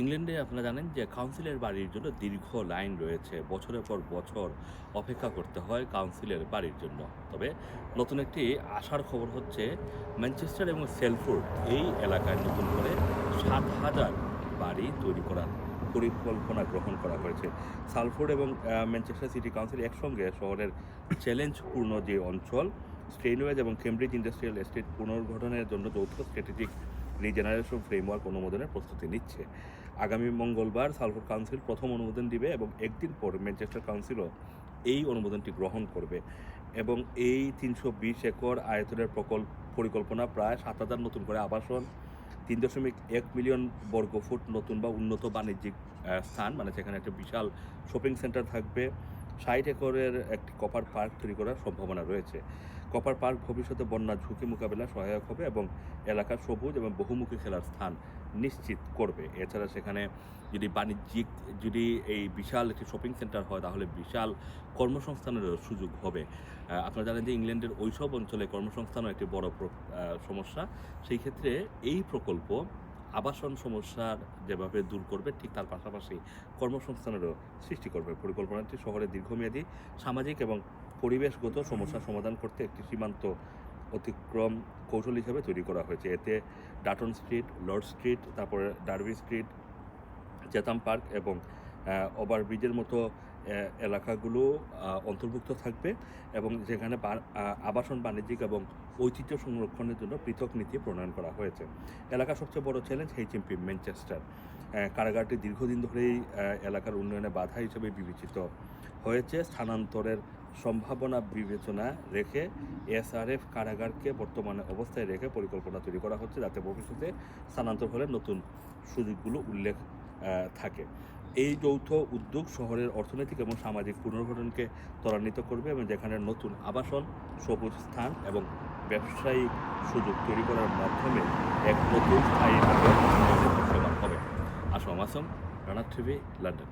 ইংল্যান্ডে আপনারা জানেন যে কাউন্সিলের বাড়ির জন্য দীর্ঘ লাইন রয়েছে। বছরের পর বছর অপেক্ষা করতে হয় কাউন্সিলের বাড়ির জন্য। তবে নতুন একটি আশার খবর হচ্ছে, ম্যানচেস্টার এবং সেলফোর্ড এই এলাকায় নতুন করে সাত হাজার বাড়ি তৈরি করার পরিকল্পনা গ্রহণ করা হয়েছে। সালফোর্ড এবং ম্যানচেস্টার সিটি কাউন্সিল একসঙ্গে শহরের চ্যালেঞ্জপূর্ণ যে অঞ্চল স্ট্রেনওয়েজ এবং কেমব্রিজ ইন্ডাস্ট্রিয়াল এস্টেট পুনর্গঠনের জন্য যৌথ স্ট্র্যাটেজিক রিজেনারেশন ফ্রেমওয়ার্ক অনুমোদনের প্রস্তুতি নিচ্ছে। আগামী মঙ্গলবার সালফোর্ড কাউন্সিল প্রথম অনুমোদন দিবে এবং একদিন পর ম্যানচেস্টার কাউন্সিলও এই অনুমোদনটি গ্রহণ করবে। এবং এই তিনশো বিশ একর আয়তনের প্রকল্প পরিকল্পনা প্রায় সাত হাজার নতুন করে আবাসন, তিন দশমিক এক মিলিয়ন বর্গফুট নতুন বা উন্নত বাণিজ্যিক স্থান মানে সেখানে একটা বিশাল শপিং সেন্টার থাকবে। ষাট একরের একটি কপার পার্ক তৈরি করার সম্ভাবনা রয়েছে। কপার পার্ক ভবিষ্যতে বন্যার ঝুঁকি মোকাবেলা সহায়ক হবে এবং এলাকার সবুজ এবং বহুমুখী খেলার স্থান নিশ্চিত করবে। এছাড়া সেখানে যদি বাণিজ্যিক, যদি এই বিশাল একটি শপিং সেন্টার হয়, তাহলে বিশাল কর্মসংস্থানের সুযোগ হবে। আপনারা জানেন যে ইংল্যান্ডের ওইসব অঞ্চলে কর্মসংস্থানও একটি বড় সমস্যা। সেই ক্ষেত্রে এই প্রকল্প আবাসন সমস্যার যেভাবে দূর করবে, ঠিক তার পাশাপাশি কর্মসংস্থানেরও সৃষ্টি করবে। পরিকল্পনাটি শহরের দীর্ঘমেয়াদী, সামাজিক এবং পরিবেশগত সমস্যা সমাধান করতে একটি সীমান্ত অতিক্রম কৌশল হিসাবে তৈরি করা হয়েছে। এতে ডাটন স্ট্রিট, লর্ড স্ট্রিট, তারপরে ডারবি স্ট্রিট চেতাম পার্ক এবং ওভারব্রিজের মতো এলাকাগুলো অন্তর্ভুক্ত থাকবে এবং যেখানে আবাসন বাণিজ্যিক এবং ঐতিহ্য সংরক্ষণের জন্য পৃথক নীতি প্রণয়ন করা হয়েছে। এলাকার সবচেয়ে বড় চ্যালেঞ্জ এইচএমপি ম্যানচেস্টার কারাগারটি দীর্ঘদিন ধরেই এলাকার উন্নয়নে বাধা হিসেবে বিবেচিত হয়েছে। স্থানান্তরের সম্ভাবনা বিবেচনা রেখে এসআরএফ কারাগারকে বর্তমানে অবস্থায় রেখে পরিকল্পনা তৈরি করা হচ্ছে। যাতে ভবিষ্যতে স্থানান্তর হলে নতুন সুযোগগুলো উল্লেখ থাকে। এই যৌথ উদ্যোগ শহরের অর্থনৈতিক এবং সামাজিক পুনর্গঠনকে ত্বরান্বিত করবে এবং যেখানে নতুন আবাসন, সবুজ স্থান এবং ব্যবসায়িক সুযোগ তৈরি করার মাধ্যমে এক নতুন স্থায়ী হবে। আসম আসম রানার টিভি, লন্ডন।